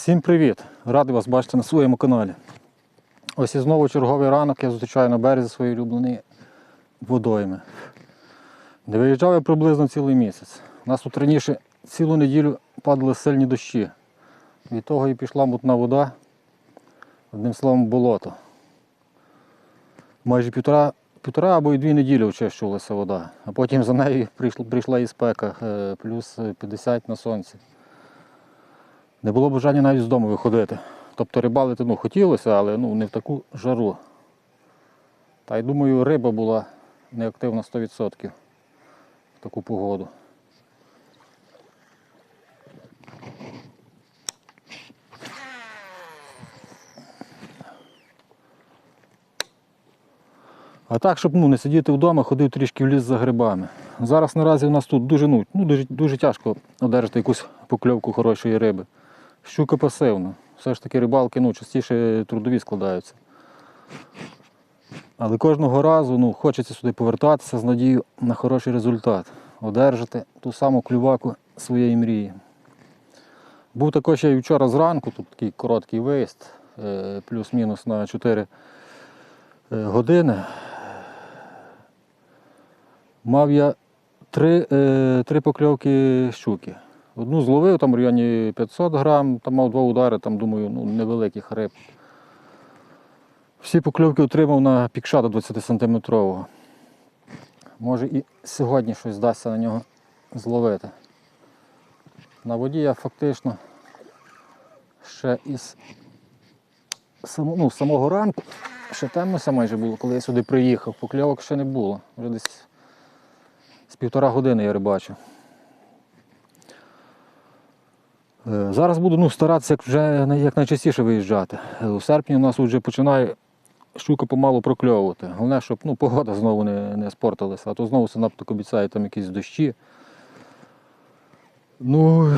Всім привіт! Радий вас бачити на своєму каналі. Ось і знову черговий ранок я зустрічаю на березі свої улюблені водойми. Не виїжджав я приблизно цілий місяць. У нас тут раніше цілу неділю падали сильні дощі. Від того і пішла мутна вода, одним словом, болото. Майже півтора, півтора або й дві неділі очищувалася вода, а потім за нею прийшла, і спека, е, плюс 50 на сонці. Не було бажання навіть з дому виходити. Тобто рибалити ну, хотілося, але ну, не в таку жару. Та й думаю, риба була неактивна 100% в таку погоду. А так, щоб ну, не сидіти вдома, ходив трішки в ліс за грибами. Зараз наразі у нас тут дуже, ну, дуже, дуже тяжко одержати якусь покльовку хорошої риби. Щука пасивна. Все ж таки рибалки ну, частіше трудові складаються. Але кожного разу ну, хочеться сюди повертатися з надією на хороший результат, одержати ту саму клюваку своєї мрії. Був також я і вчора зранку, тут такий короткий виїзд, е, плюс-мінус на 4 е, години. Мав я три, е, три покльовки щуки. Одну зловив там в районі 500 грам, там мав два удари, там, думаю, ну, невеликих риб. Всі покльовки отримав на пікша до 20 сантиметрового. Може і сьогодні щось вдасться на нього зловити. На воді я фактично ще із само, ну, самого ранку, ще темнося майже було, коли я сюди приїхав, покльовок ще не було. Вже десь з півтора години я рибачу. Е, Зараз буду ну, старатися вже най- як найчастіше виїжджати. Е, У серпні у нас вже починає щука помалу прокльовувати. Головне, щоб ну, погода знову не, не спортилася, а то знову синаптик обіцяє там якісь дощі. Ну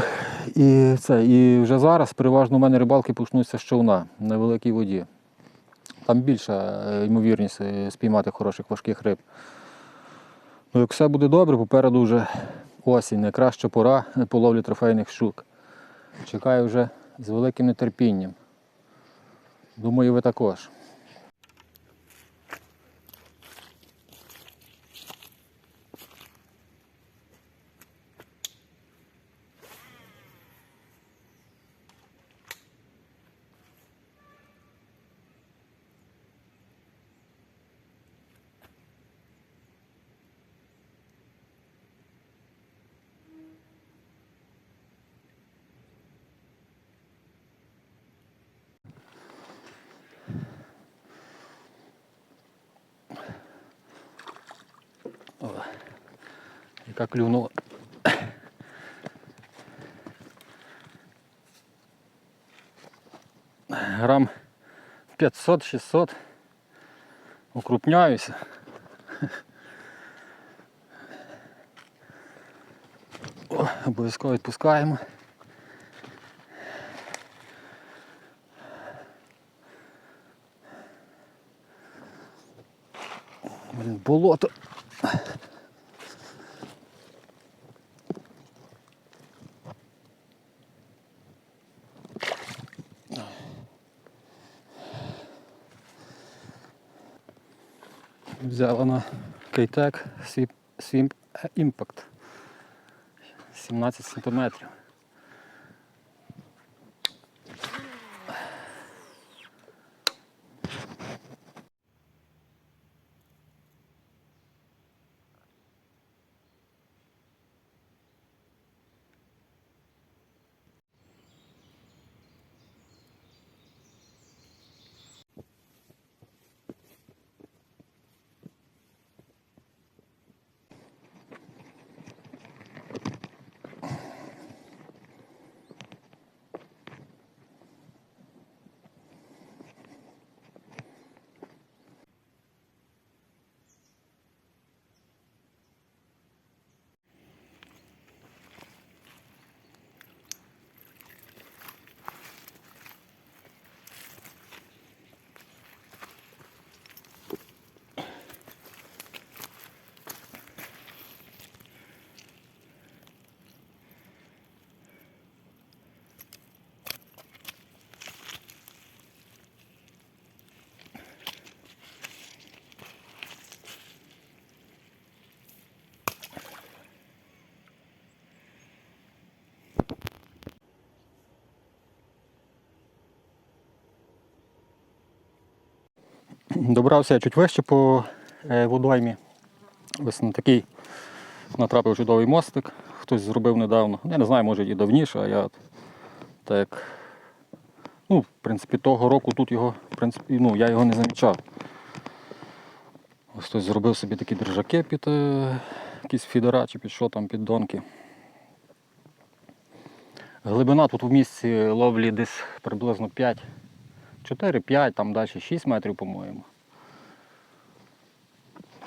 і це, і вже зараз переважно у мене рибалки почнуться з човна на великій воді. Там більша е, ймовірність е, спіймати хороших важких риб. Ну, як все буде добре, попереду вже осінь, найкраща пора е, по ловлі трофейних щук. Чекаю вже з великим нетерпінням. Думаю, ви також. Яка клюнула. Грам 500-600. Укрупняюся. О, обов'язково відпускаємо. Блін, болото. Взяла на Кейтек Swimp імпакт 17 сантиметрів. Добрався я чуть вище по е, водоймі. Ось на такий натрапив чудовий мостик. Хтось зробив недавно. Я не знаю, може і давніше, а я так. Ну, в принципі, того року тут його, в принципі, ну, я його не замічав. Ось хтось зробив собі такі держаки під е, якісь фідера чи під що там, під донки. Глибина тут в місці ловлі десь приблизно 5, 4-5, там далі 6 метрів, по-моєму.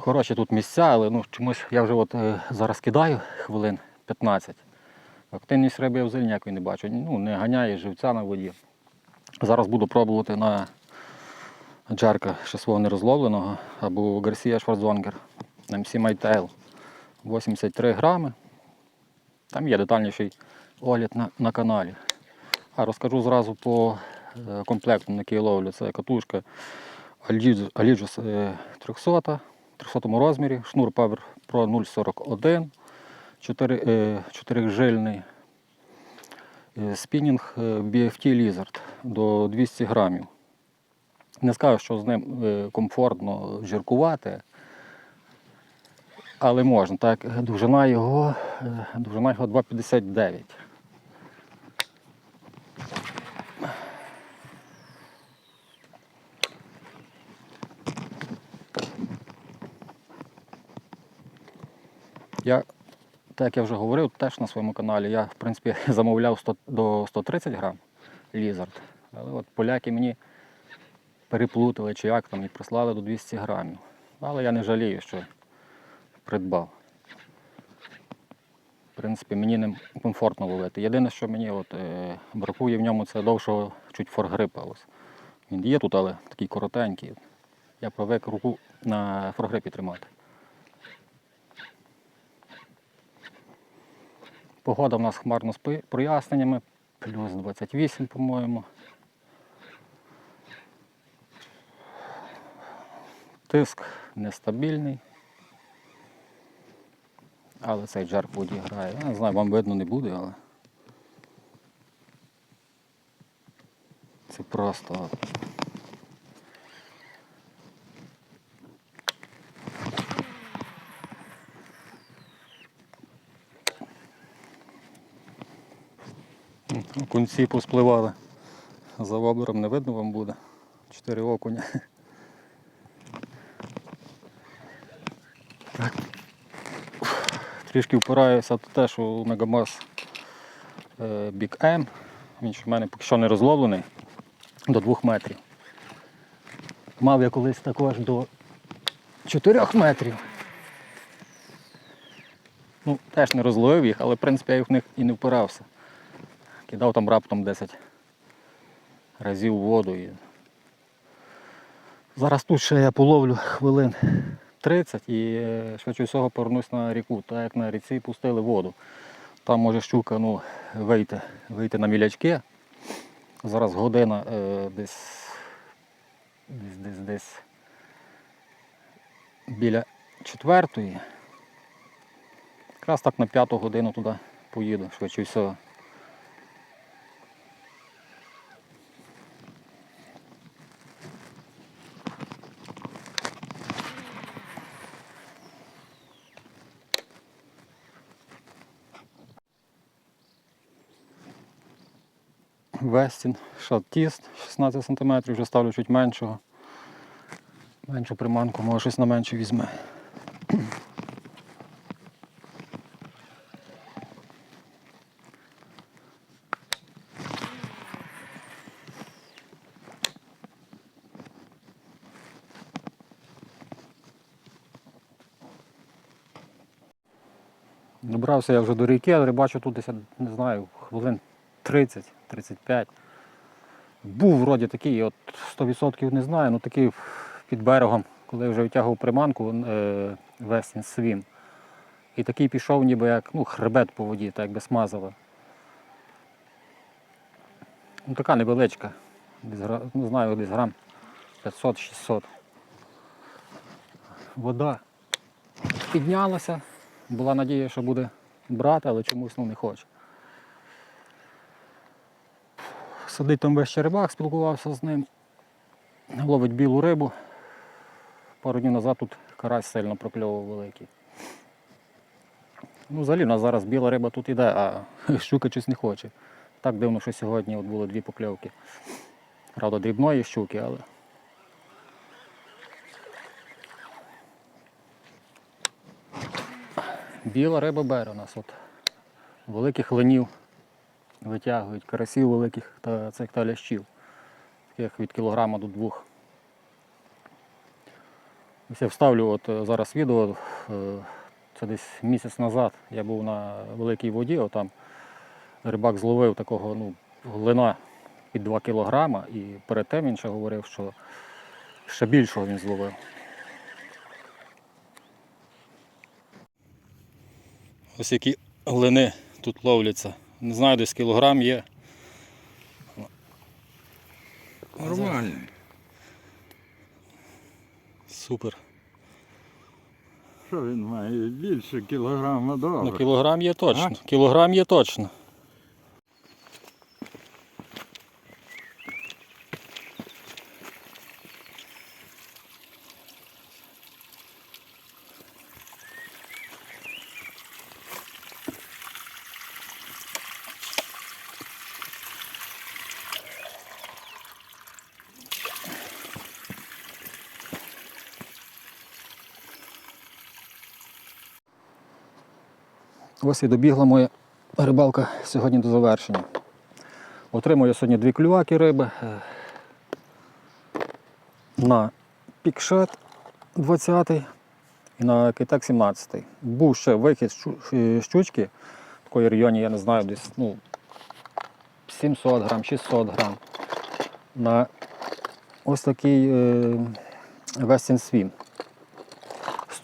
Хороші тут місця, але ну, чомусь я вже от, е, зараз кидаю хвилин 15. Активність риби я взагалі ніякої не бачу. Ну, не ганяє живця на воді. Зараз буду пробувати на джерка ще свого нерозловленого або Гарсія Шварцвонгер MC Майтейл 83 грами. Там є детальніший огляд на, на каналі. А розкажу зразу по е, комплекту, на який ловлю. Це катушка е, 300, 300 розмірі, шнур Power Pro 041, 4, е, 4 жильний спінінг е, BFT Lizard до 200 грамів. Не скажу, що з ним е, комфортно жиркувати, але можна. Так, довжина його, е, довжина його 2,59. Я, так як я вже говорив, теж на своєму каналі, я в принципі замовляв 100, до 130 грам лізард. Але от поляки мені переплутали чи як там і прислали до 200 грамів. Але я не жалію, що придбав. В принципі, мені ним комфортно ловити. Єдине, що мені от, е, бракує в ньому, це довшого чуть форгрипа. Ось. Він є тут, але такий коротенький. Я привик руку на форгрипі тримати. Погода в нас хмарно з проясненнями, плюс 28, по-моєму. Тиск нестабільний. Але цей джар в воді грає. Я не знаю, вам видно не буде, але. Це просто. От. Кунці поспливали. За воблером не видно вам буде. Чотири окуня. Так. Трішки впираюся в те, що у Мегамас е, Big M. Він ще в мене поки що не розловлений до 2 метрів. Мав я колись також до 4 метрів. Ну, теж не розловив їх, але в принципі я їх в них і не впирався. Кидав там раптом 10 разів воду. І... Зараз тут ще я половлю хвилин 30 і е, швидше всього повернусь на ріку, так як на ріці пустили воду. Там може щука ну, вийти, вийти на мілячки. Зараз година е, десь, десь, десь, десь біля четвертої. Якраз так на п'яту годину туди поїду, швидше всього. Вестін, шаттіст 16 см, вже ставлю чуть меншого. Меншу приманку, може щось на менше візьме. Добрався я вже до ріки, але бачу тут десь, не знаю, хвилин 30-35. Був вроді такий, от 100% не знаю, ну такий під берегом, коли вже витягував приманку Вестін Свін. І такий пішов ніби як ну, хребет по воді, так якби смазало. Ну така невеличка. Десь, не знаю, десь грам 500-600. Вода піднялася. Була надія, що буде брати, але чомусь ну, не хоче. Сидить там весь черебак, спілкувався з ним. Ловить білу рибу. пару днів назад тут карась сильно прокльовував великий. Ну, взагалі, у нас зараз біла риба тут іде, а щука щось не хоче. Так дивно, що сьогодні от було дві покльовки. Правда, дрібної щуки, але. Біла риба бере у нас от. Великих ленів витягують, карасів великих та цих та лящів. Таких від кілограма до двох. Ось я вставлю от е, зараз відео. е, Це десь місяць назад. Я був на великій воді, отам рибак зловив такого ну, глина під 2 кілограма, і перед тим він ще говорив, що ще більшого він зловив. Ось які глини тут ловляться. Не знаю, десь кілограм є. Нормально. Супер. Що він має? Більше кілограма Ну, добре. кілограм є точно. Кілограм є точно. Ось і добігла моя рибалка сьогодні до завершення. Отримую сьогодні дві клюваки риби е, на пікшет 20 і на китек 17. Був ще вихід е, щучки, в такої районі, я не знаю, десь ну, 700 грам, 600 грам. На ось такий Western Swim.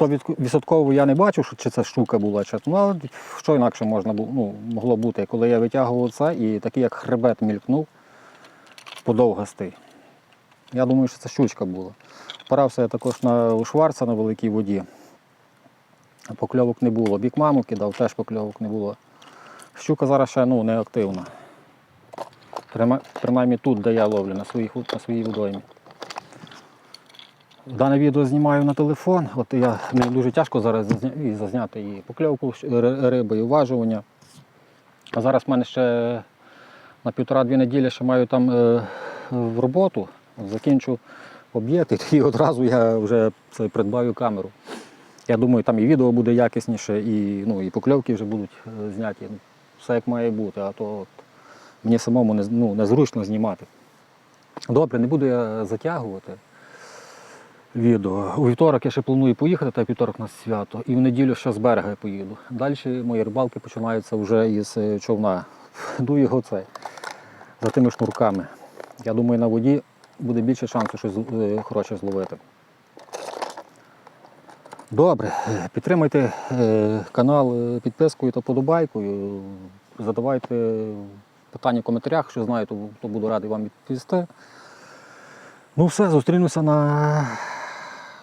100% я не бачу, що- чи це штука була, чи ну, але що інакше можна було, ну, могло бути, коли я витягував це і такий як хребет мількнув подовгастий. Я думаю, що це щучка була. Порався я також на Шварца на великій воді. Покльовок не було. Бік маму кидав, теж покльовок не було. Щука зараз ще ну, не активна. Принаймні тут, де я ловлю, на, своїх, на своїй водоймі. Дане відео знімаю на телефон. От я мені дуже тяжко зараз і зазняти і покльовку риби, і уважування. А зараз в мене ще на півтора-дві неділі ще маю там е, в роботу. Закінчу об'єкт і одразу я вже придбаю камеру. Я думаю, там і відео буде якісніше, і, ну, і покльовки вже будуть е, зняті. Ну, Все як має бути, а то от, мені самому не, ну, незручно знімати. Добре, не буду я затягувати відео. У вівторок я ще планую поїхати, та вівторок у нас свято, і в неділю ще з берега поїду. Далі мої рибалки починаються вже із е, човна. Дую його це за тими шнурками. Я думаю, на воді буде більше шансу щось е, хороше зловити. Добре, підтримайте е, канал підпискою та подобайкою. Задавайте питання в коментарях, що знаєте, то буду радий вам відповісти. Ну все, зустрінуся на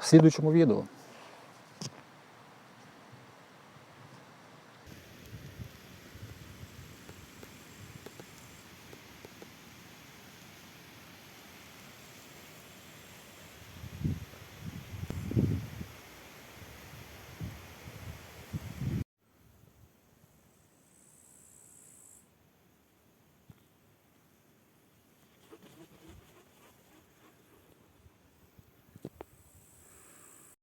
слідуючому відео.